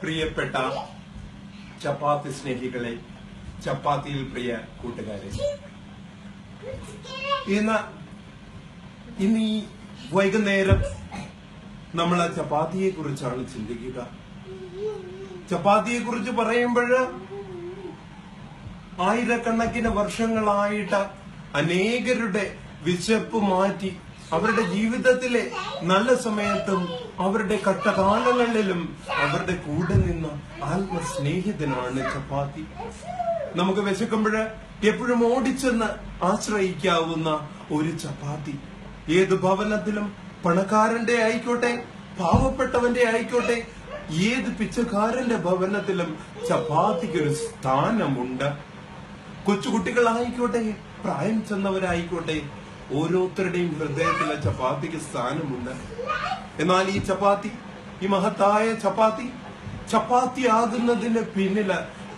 പ്രിയപ്പെട്ട ചപ്പാത്തി സ്നേഹികളെ ചപ്പാത്തിയിൽ പ്രിയ കൂട്ടുകാരെ. ഇന്ന് ഇന്ന് ഈ വൈകുന്നേരം നമ്മൾ ആ ചപ്പാത്തിയെ കുറിച്ചാണ് ചിന്തിക്കുക. ചപ്പാത്തിയെ കുറിച്ച് പറയുമ്പോൾ ആയിരക്കണക്കിന് വർഷങ്ങളായിട്ട് അനേകരുടെ വിശപ്പ് മാറ്റി അവരുടെ ജീവിതത്തിലെ നല്ല സമയത്തും അവരുടെ കട്ടകാലങ്ങളിലും അവരുടെ കൂടെ നിന്ന ആത്മസ്നേഹിതനാണ് ചപ്പാത്തി. നമുക്ക് വിശക്കുമ്പോൾ എപ്പോഴും ഓടിച്ചെന്ന് ആശ്രയിക്കാവുന്ന ഒരു ചപ്പാത്തി. ഏത് ഭവനത്തിലും പണക്കാരന്റെ ആയിക്കോട്ടെ പാവപ്പെട്ടവന്റെ ആയിക്കോട്ടെ ഏത് പിച്ചക്കാരന്റെ ഭവനത്തിലും ചപ്പാത്തിക്കൊരു സ്ഥാനമുണ്ട്. കൊച്ചുകുട്ടികളായിക്കോട്ടെ പ്രായം ചെന്നവരായിക്കോട്ടെ ഓരോരുത്തരുടെയും ഹൃദയത്തിലെ ചപ്പാത്തിക്ക് സ്ഥാനമുണ്ട്. എന്നാൽ ഈ ചപ്പാത്തി ഈ മഹത്തായ ചപ്പാത്തി ചപ്പാത്തി ആകുന്നതിന് പിന്നിൽ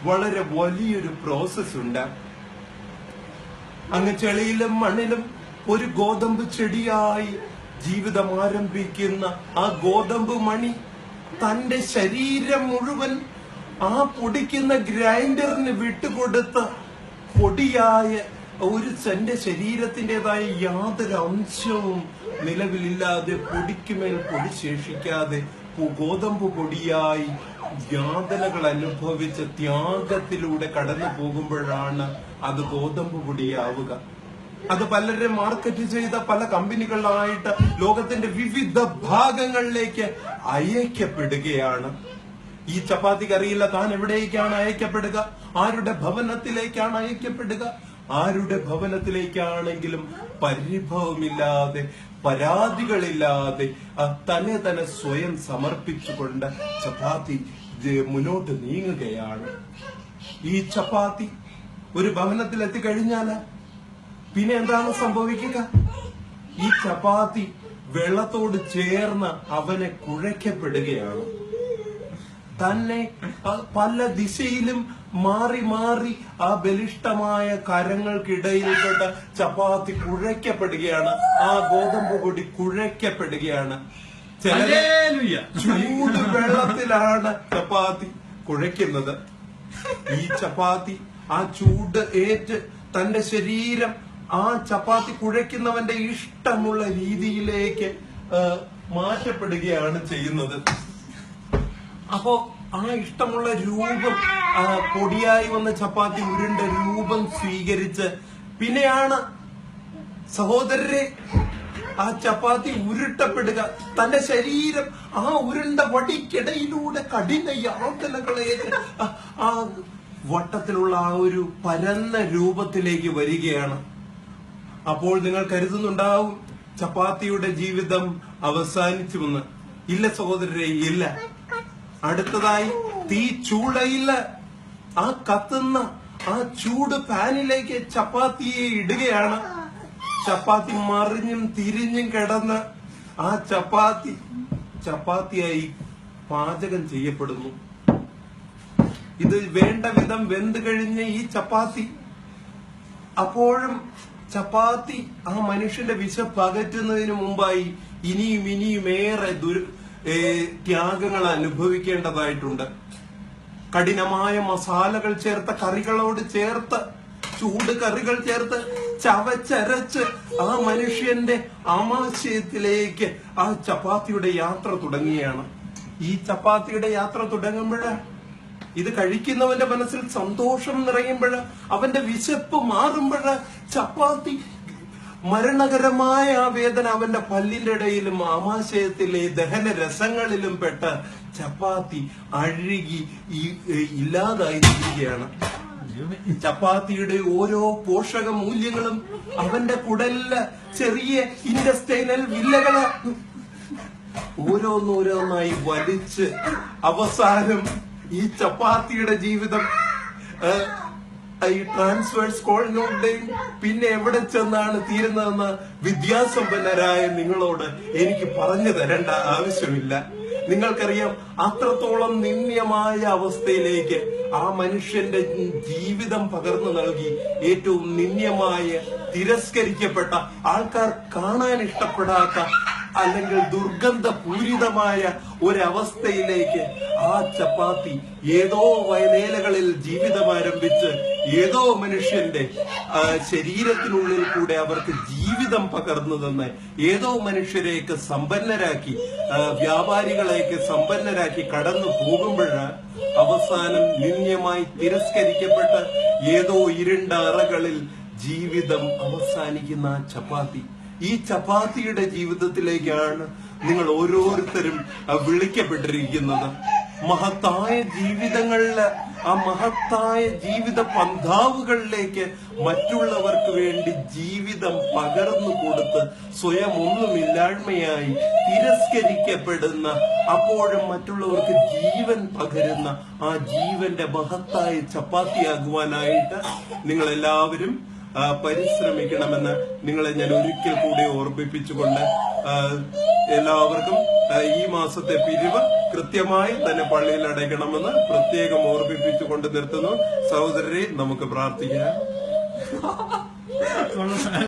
വളരെ വലിയൊരു പ്രോസസ് ഉണ്ട്. അങ്ങ് ചെളിയിലും മണ്ണിലും ഒരു ഗോതമ്പ് ചെടിയായി ജീവിതം ആരംഭിക്കുന്ന ആ ഗോതമ്പ് മണി തന്റെ ശരീരം മുഴുവൻ ആ പൊടിക്കുന്ന ഗ്രൈൻഡറിന് വിട്ടുകൊടുത്ത് പൊടിയായ ഒരു തന്റെ ശരീരത്തിന്റെതായ യാതൊരു അംശവും നിലവിലില്ലാതെ പൊടിക്കുമേൽ പൊടി ശേഷിക്കാതെ ഗോതമ്പ് പൊടിയായി യാതനകൾ അനുഭവിച്ച് ത്യാഗത്തിലൂടെ കടന്നു പോകുമ്പോഴാണ് അത് ഗോതമ്പ് പൊടിയാവുക. അത് പലരെ മാർക്കറ്റ് ചെയ്ത പല കമ്പനികളായിട്ട് ലോകത്തിന്റെ വിവിധ ഭാഗങ്ങളിലേക്ക് അയക്കപ്പെടുകയാണ്. ഈ ചപ്പാത്തിക്ക് അറിയില്ല താൻ എവിടേക്കാണ് അയക്കപ്പെടുക? ആരുടെ ഭവനത്തിലേക്കാണ് അയക്കപ്പെടുക? ആരുടെ ഭവനത്തിലേക്കാണെങ്കിലും പരിഭവമില്ലാതെ പരാതികളില്ലാതെ തന്നെ തന്നെ സ്വയം സമർപ്പിച്ചുകൊണ്ട് ചപ്പാത്തി മുന്നോട്ട് നീങ്ങുകയാണ്. ഈ ചപ്പാത്തി ഒരു ഭവനത്തിൽ എത്തിക്കഴിഞ്ഞാൽ പിന്നെ എന്താണ് സംഭവിക്കുക? ഈ ചപ്പാത്തി വെള്ളത്തോട് ചേർന്ന് അവനെ കുഴയ്ക്കപ്പെടുകയാണ്. തന്നെ പല ദിശയിലും മാറി മാറി ആ ബലിഷ്ടമായ കരങ്ങൾക്കിടയിൽപ്പെട്ട ചപ്പാത്തി കുഴയ്ക്കപ്പെടുകയാണ്. ആ ഗോതമ്പ് പൊടി കുഴയ്ക്കപ്പെടുകയാണ്. ചൂട് വെള്ളത്തിലാണ് ചപ്പാത്തി കുഴയ്ക്കുന്നത്. ഈ ചപ്പാത്തി ആ ചൂട് ഏറ്റ് തന്റെ ശരീരം ആ ചപ്പാത്തി കുഴയ്ക്കുന്നവന്റെ ഇഷ്ടമുള്ള രീതിയിലേക്ക് മാറ്റപ്പെടുകയാണ് ചെയ്യുന്നത്. അപ്പോ ആ ഇഷ്ടമുള്ള രൂപം പൊടിയായി വന്ന ചപ്പാത്തി ഉരുണ്ട രൂപം സ്വീകരിച്ച് പിന്നെയാണ് സഹോദരരെ ആ ചപ്പാത്തി ഉരുട്ടപ്പെടുക. തന്റെ ശരീരം ആ ഉരുണ്ട വടിക്കിടയിലൂടെ കഠിന യാതനകളെ ആ- വട്ടത്തിലുള്ള ആ ഒരു പരന്ന രൂപത്തിലേക്ക് വരികയാണ്. അപ്പോൾ നിങ്ങൾ കരുതുന്നുണ്ടാവും ചപ്പാത്തിയുടെ ജീവിതം അവസാനിച്ചുവെന്ന് ഇല്ല സഹോദരരെ ഇല്ല. അടുത്തതായി തീ ചൂളയിൽ ആ കത്തുന്ന ആ ചൂട് പാനിലേക്ക് ചപ്പാത്തിയെ ഇടുകയാണ്. ചപ്പാത്തി മറിഞ്ഞും തിരിഞ്ഞും കിടന്ന് ആ ചപ്പാത്തി ചപ്പാത്തിയായി പാചകം ചെയ്യപ്പെടുന്നു. ഇത് വേണ്ട വിധം വെന്ത് കഴിഞ്ഞ ഈ ചപ്പാത്തി. അപ്പോഴും ചപ്പാത്തി ആ മനുഷ്യന്റെ വിശപ്പ് അകറ്റുന്നതിന് മുമ്പായി ഇനിയും ഇനിയും ഏറെ ദുര ത്യാഗങ്ങൾ അനുഭവിക്കേണ്ടതായിട്ടുണ്ട്. കഠിനമായ മസാലകൾ ചേർത്ത കറികളോട് ചേർത്ത് ചൂട് കറികൾ ചേർത്ത് ചവച്ചരച്ച് ആ മനുഷ്യന്റെ ആമാശയത്തിലേക്ക് ആ ചപ്പാത്തിയുടെ യാത്ര തുടങ്ങിയാണ്. ഈ ചപ്പാത്തിയുടെ യാത്ര തുടങ്ങുമ്പോൾ ഇത് കഴിക്കുന്നവന്റെ മനസ്സിൽ സന്തോഷം നിറയുമ്പോൾ അവന്റെ വിശപ്പ് മാറുമ്പോൾ ചപ്പാത്തി മരണകരമായ ആ വേദന അവന്റെ പല്ലിന്റെ ഇടയിലും ആമാശയത്തിലെ ദഹന രസങ്ങളിലും പെട്ട ചപ്പാത്തി അഴുകി ഇല്ലാതായിരിക്കുകയാണ്. ചപ്പാത്തിയുടെ ഓരോ പോഷക മൂല്യങ്ങളും അവന്റെ കുടലിൽ ചെറിയ ഇൻഡസ്റ്റൈനൽ വില്ലകൾ ഓരോന്നോരോന്നായി വലിച്ച് അവസാനം ഈ ചപ്പാത്തിയുടെ ജീവിതം ഈ ട്രാൻസ്ഫേഴ്സ് കോളിനോടെയും പിന്നെ എവിടെ ചെന്നാണ് തീരുന്നതെന്ന് വിദ്യാസമ്പന്നരായ നിങ്ങളോട് എനിക്ക് പറഞ്ഞു തരേണ്ട ആവശ്യമില്ല. നിങ്ങൾക്കറിയാം അത്രത്തോളം നിന്ദ്യമായ അവസ്ഥയിലേക്ക് ആ മനുഷ്യന്റെ ജീവിതം പകർന്നു നൽകി ഏറ്റവും നിന്ദ്യമായ തിരസ്കരിക്കപ്പെട്ട ആൾക്കാർ കാണാൻ ഇഷ്ടപ്പെടാത്ത അല്ലെങ്കിൽ ദുർഗന്ധപൂരിതമായ ഒരവസ്ഥയിലേക്ക് ആ ചപ്പാത്തി ഏതോ വയലേലകളിൽ ജീവിതം ആരംഭിച്ച് ഏതോ മനുഷ്യന്റെ ശരീരത്തിനുള്ളിൽ കൂടെ അവർക്ക് ജീവിതം പകർന്നു തന്ന് ഏതോ മനുഷ്യരെയൊക്കെ സമ്പന്നരാക്കി വ്യാപാരികളെയൊക്കെ സമ്പന്നരാക്കി കടന്നു പോകുമ്പോഴ് അവസാനം നിന്ദ്യമായി തിരസ്കരിക്കപ്പെട്ട ഏതോ ഇരുണ്ട അറകളിൽ ജീവിതം അവസാനിക്കുന്ന ചപ്പാത്തി. ഈ ചപ്പാത്തിയുടെ ജീവിതത്തിലേക്കാണ് നിങ്ങൾ ഓരോരുത്തരും വിളിക്കപ്പെട്ടിരിക്കുന്നത്. മഹത്തായ ജീവിതങ്ങളിൽ ആ മഹത്തായ ജീവിത പന്ഥാവുകളിലേക്ക് മറ്റുള്ളവർക്ക് വേണ്ടി ജീവിതം പകർന്നു കൊടുത്ത് സ്വയം ഒന്നുമില്ലായ്മയായി തിരസ്കരിക്കപ്പെടുന്ന അപ്പോഴും മറ്റുള്ളവർക്ക് ജീവൻ പകരുന്ന ആ ജീവന്റെ മഹത്തായ ചപ്പാത്തിയാകുവാനായിട്ട് നിങ്ങൾ എല്ലാവരും പരിശ്രമിക്കണമെന്ന് നിങ്ങളെ ഞാൻ ഒരിക്കൽ കൂടി ഓർമ്മിപ്പിച്ചുകൊണ്ട് എല്ലാവർക്കും ഈ മാസത്തെ പിരിവ് കൃത്യമായി തന്നെ പള്ളിയിൽ അടയ്ക്കണമെന്ന് പ്രത്യേകം ഓർമ്മിപ്പിച്ചുകൊണ്ട് നിർത്തുന്നു. സഹോദരരെ നമുക്ക് പ്രാർത്ഥിക്കാം.